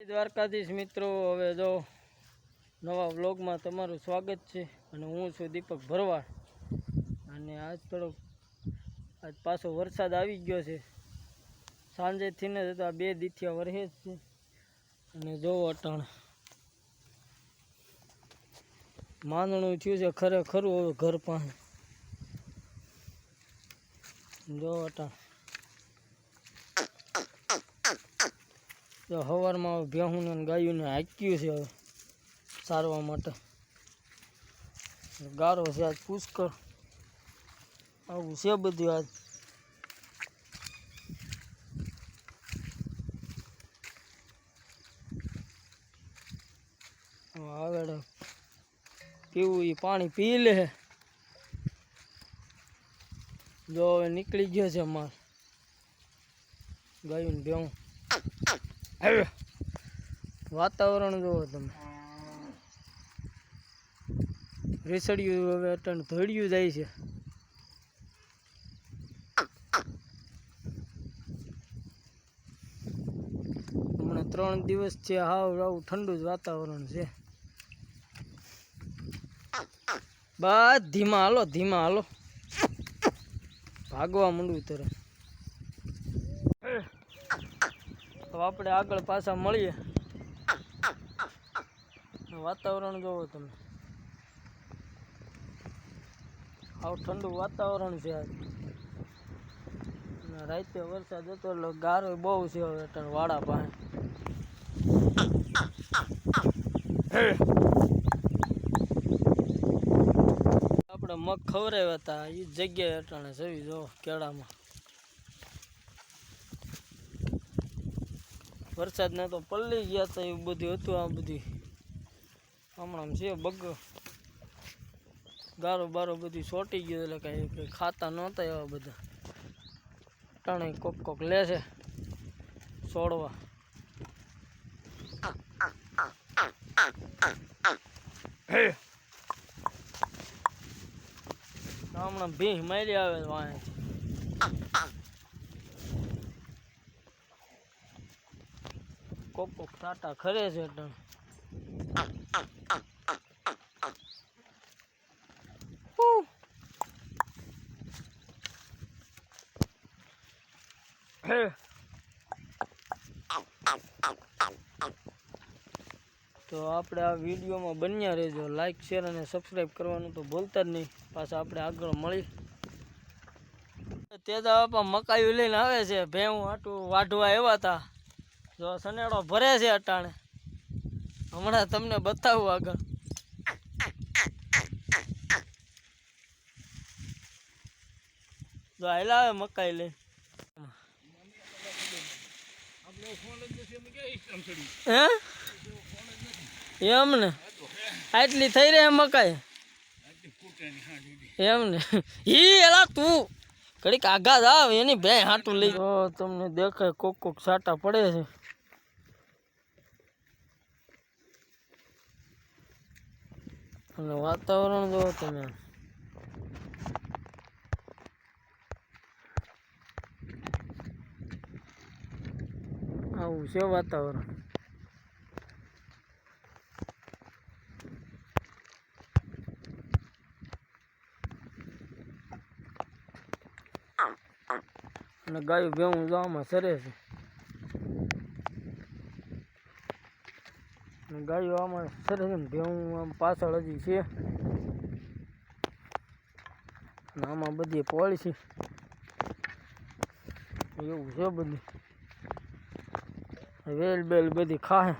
દ્વારકાધીશ મિત્રો, હવે જો નવા વ્લોગમાં તમારું સ્વાગત છે અને હું છું દીપક ભરવાડ. અને આજ થોડોક આજ પાછો વરસાદ આવી ગયો છે. સાંજેથી ને તો આ બે દીથિયા વરસે જ છે. અને જો અટાણ, માંદણું થયું છે ખરેખરું હવે ઘર પાસે જો અટાણ જો સવારમાં ભેહું ને ગાયું હાક્યું છે હવે સારવા માટે. ગારો છે આજ પુષ્કળ. આવું છે બધું આજ. હવે આગળ પીવું એ પાણી પી લે જો હવે નીકળી ગયો છે માલ. ગાયું ને ભેહું. હવે વાતાવરણ જુઓ તમે. રેસડ્યું હવે અટણ ધોળિયું જાય છે. હમણાં ત્રણ દિવસ છે હાવ આવું ઠંડુ જ વાતાવરણ છે. બસ ધીમા હાલો ધીમા હાલો. ભાગવા માંડવું તરફ તો આપણે આગળ પાછા મળીએ. વાતાવરણ જોવો તમે. આવું ઠંડુ વાતાવરણ છે આજ. રાતે વરસાદ હતો એટલે ગારો બહુ છે હવે અત્યારે વાડા પાસે. આપણે મગ ખવડાવ્યા હતા એ જગ્યાએ અટાણે જવી જો કેળામાં. વરસાદ ને તો પલ્લી ગયા હતા એવું બધું હતું આ બધી. હમણાં છે બગ. ગારો બારો બધી સોટી ગયું એટલે કાંઈ કંઈ ખાતા નહોતા એવા બધા. ટાણે કોક કોક લે છે છોડવા હમણાં ભીહ મારી આવે વાંહે. કોક કોક સાટા ખરે છે. તો આપણે આ વિડીયોમાં બન્યા રહેજો. લાઇક શેર અને સબસ્ક્રાઈબ કરવાનું તો ભૂલતા જ નહીં. પાછા આપણે આગળ મળી. તે તો મકાયું લઈને આવે છે. ભેહું આટું વાઢવા આવ્યા હતા. જો સનેડો ભરે છે અટાણે. હમણાં તમને બતાવું આગળ. જો આવે મકાઈ લઈ એમ ને આટલી થઈ રહી મકાઈ? એમ ને ઈ એલા તું. ઘડીક આઘા આવ, એની બે હાટું લઈ. તમને દેખાય કોક કોક સાટા પડે છે. અને વાતાવરણ જો તમે આવું છે વાતાવરણ અને ગાયું ભેવું જો આમાં સરે છે ગાયો આમાં સરસ ભેવું આમ પાછળ હજી છે. આમાં બધી પોળી એવું છે બધું. વેલ બેલ બધી ખાહે.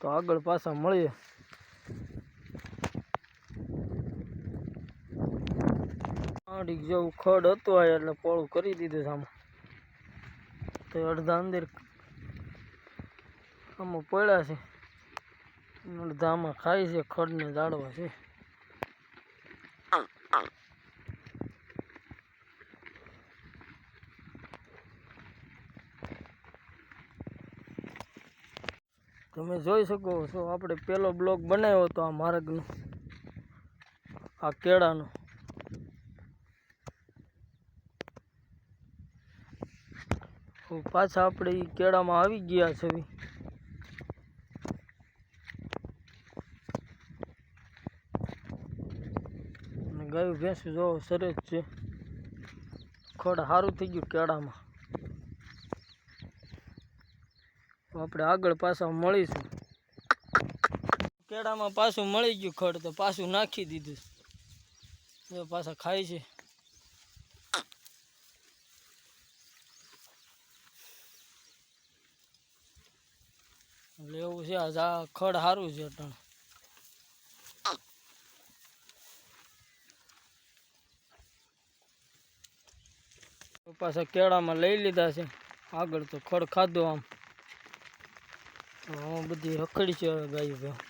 તો આગળ પાછા મળીએ. આડી જેવું ખડ હતું આ, એટલે પોળું કરી દીધું છે આમાં. તો અડધા અંદર આમાં પડ્યા છે. અડધા આમાં ખાય છે, ખડને જાળવા છે. તમે જોઈ શકો છો, આપણે પેલો બ્લોગ બનાવ્યો હતો આ માર્ગનો, આ કેળાનો. પાછા આપણે એ કેળામાં આવી ગયા છે ગાયું ભેંસ જો સરસ છે. ખડ સારું થઈ ગયું કેળામાં. આપણે આગળ પાછા મળીશું. કેળામાં પાછું મળી ગયું ખડ તો પાછું નાખી દીધું. પાછા ખાય છે એટલે એવું છે, આ ખડ સારું છે અટાણ. પાછા કેળામાં લઈ લીધા છે. આગળ તો ખડ ખાધો આમ. બધી રખડી છે ગાયું ભાઈ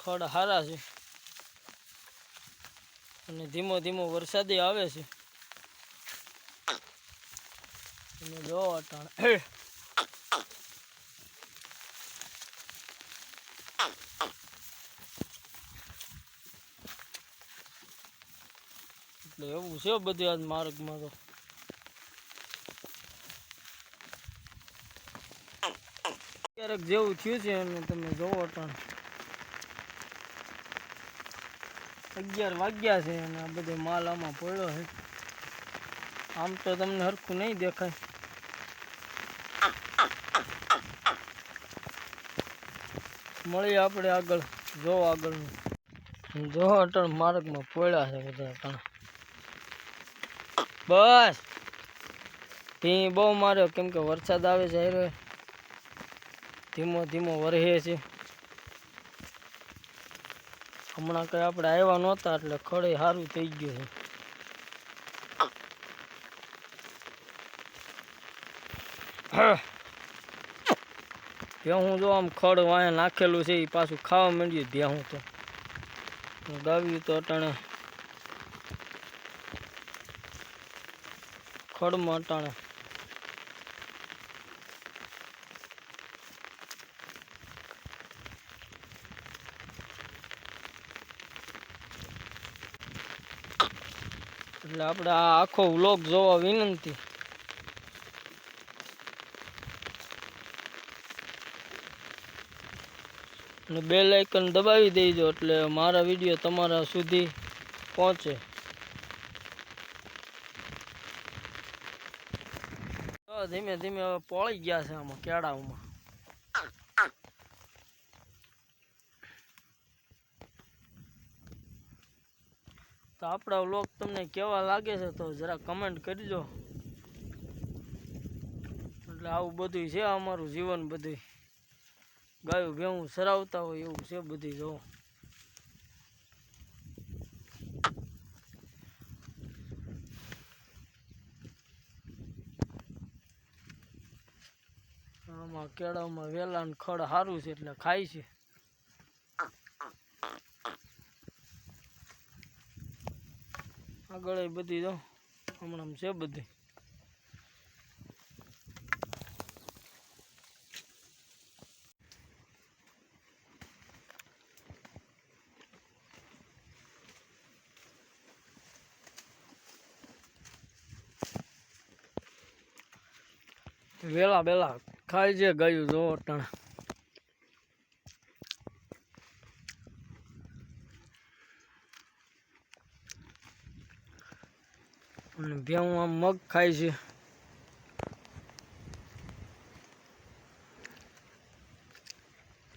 ખડ હારા છે. અને ધીમો ધીમો વરસાદી આવે છે. અને જો અટાણ. એટલે એવું છે બધું આજ માર્ગમાં તો. ક્યારેક જેવું થયું છે અને તમે જોવો અટાણ. અગિયાર વાગ્યા છે અને આ બધો માલ આમાં પડ્યો છે. આમ તો તમને હરખું નહીં દેખાય. મળીએ આપણે આગળ, જો આગળનું જો અટણ માર્ગમાં પડ્યા છે બધા ત્રણ બસ. ભી બહુ માર્યો, કેમ કે વરસાદ આવે છે. ધીમો ધીમો વરહે છે. હમણાં કઈ આપણે આવ્યા નહોતા એટલે ખડે સારું થઈ ગયું છે. હું. જો આમ ખડ વાંહે નાખેલું છે એ પાછું ખાવા માંડ્યું ભેહું તો. ગાવ્યું તો અટાણે ખડમાં અટાણે. એટલે આપણે આ આખો વ્લોગ જોવા વિનંતી. અને બે લાઇકન દબાવી દેજો એટલે મારા વીડિયો તમારા સુધી પહોંચે. ધીમે ધીમે હવે પોળી ગયા છે આમાં કેળાઓમાં. તો આપણા વ્લોગ તમને કેવા લાગે છે તો જરા કમેન્ટ કરજો. એટલે આવું બધું છે અમારું જીવન બધું ગાયું ભેવું સરાવતા હોય એવું છે બધી જો. આમાં કેળામાં વેલા ને ખડ સારું છે એટલે ખાય છે. આગળ એ બધી તો હમણાં છે બધી. વેલા બેલા ખાય છે ગયું જો અટાણે અને ભેવું આમ મગ ખાય છે.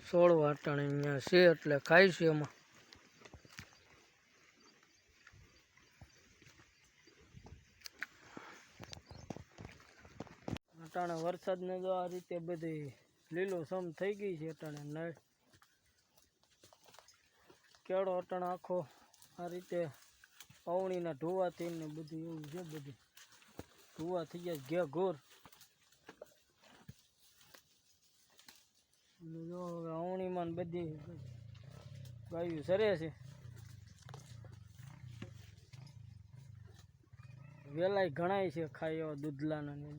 સોળ વાટણ અહીંયા છે એટલે ખાય છે એમાં. અટાણે વરસાદને જો આ રીતે બધી લીલો સમ થઈ ગઈ છે અટાણે નળ. કેળો અટાણે આખો આ રીતે અવણીના ઢોવાથી ને બધું એવું છે બધું. ધોવા થઈ ગયા ઘે ઘોર જો હવે અવણીમાં બધી ગાયું સરે છે. વેલાય ઘણાય છે ખાઈ એવા દૂધલાના ને.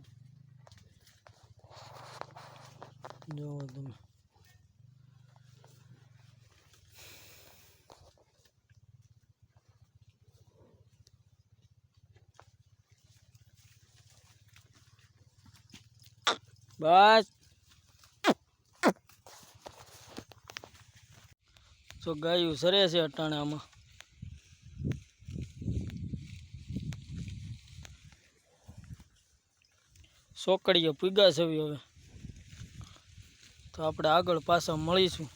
જોવો તમે. બસ. તો ગાયું સરે છે અટાણે આમાં સોકડીએ પૂગા છે હવે. તો આપણે આગળ પાછા મળીશું.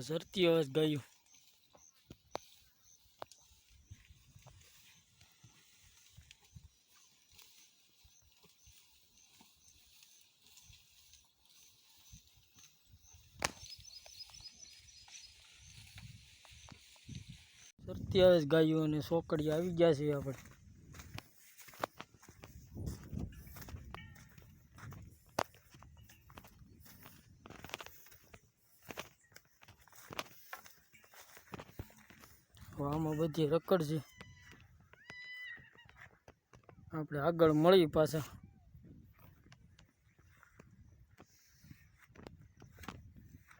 આમાં ઝરતી અવાજ ગાયું. ઝરતી અવાજ ગાયું અને સોકડી આવી ગયા છે આપણે. આમાં બધી રકડ છે. આપણે આગળ મળી પાછા.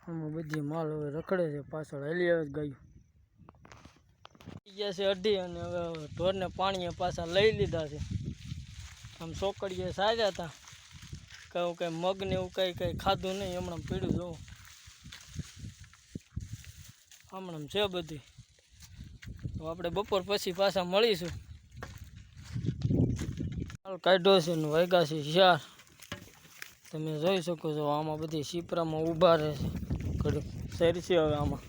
આમાં બધી માલ હવે રખડે છે. પાછળ હેલી આવે ગયું. ગયા છે અઢી અને હવે ઢોરને પાણીએ પાછા લઈ લીધા છે. આમ સોકડીએ સાર્યા હતા. કહું કંઈ મગને એવું કંઈ કંઈ ખાધું નહીં. હમણાં પીડ્યું જોવું. હમણાં છે બધી. તો આપણે બપોર પછી પાછા મળીશું. કાઢ્યો છે ને વાગ્યા છે ચાર. તમે જોઈ શકો છો, આમાં બધી શીપરામાં ઊભા રહે છે. ઘડીક શેરશે હવે આમાં.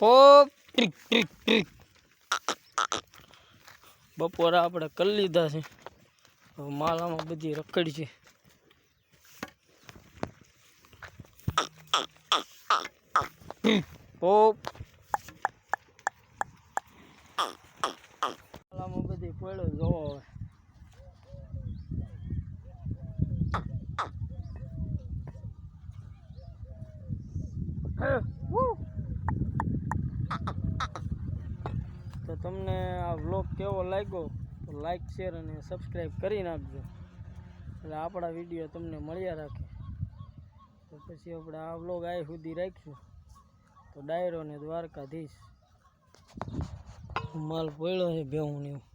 હોપ, ટ્રીક ટ્રીક ટ્રીક. બપોરે આપણે કરી લીધા છે. હવે માલ આમાં બધી રખડી છે. હોપ આમાં હવે. હે, તો તમને આ વ્લોગ કેવો લાગ્યો? તો લાઈક શેર અને સબસ્ક્રાઈબ કરી નાખજો. એટલે આપણા વીડિયો તમને મળ્યા રાખે. તો પછી આપણે આ વ્લોગ આ સુધી રાખીશું. તો ડાયરો ને દ્વારકાધીશ. માલ પડ્યો છે ભેહું ને એવું.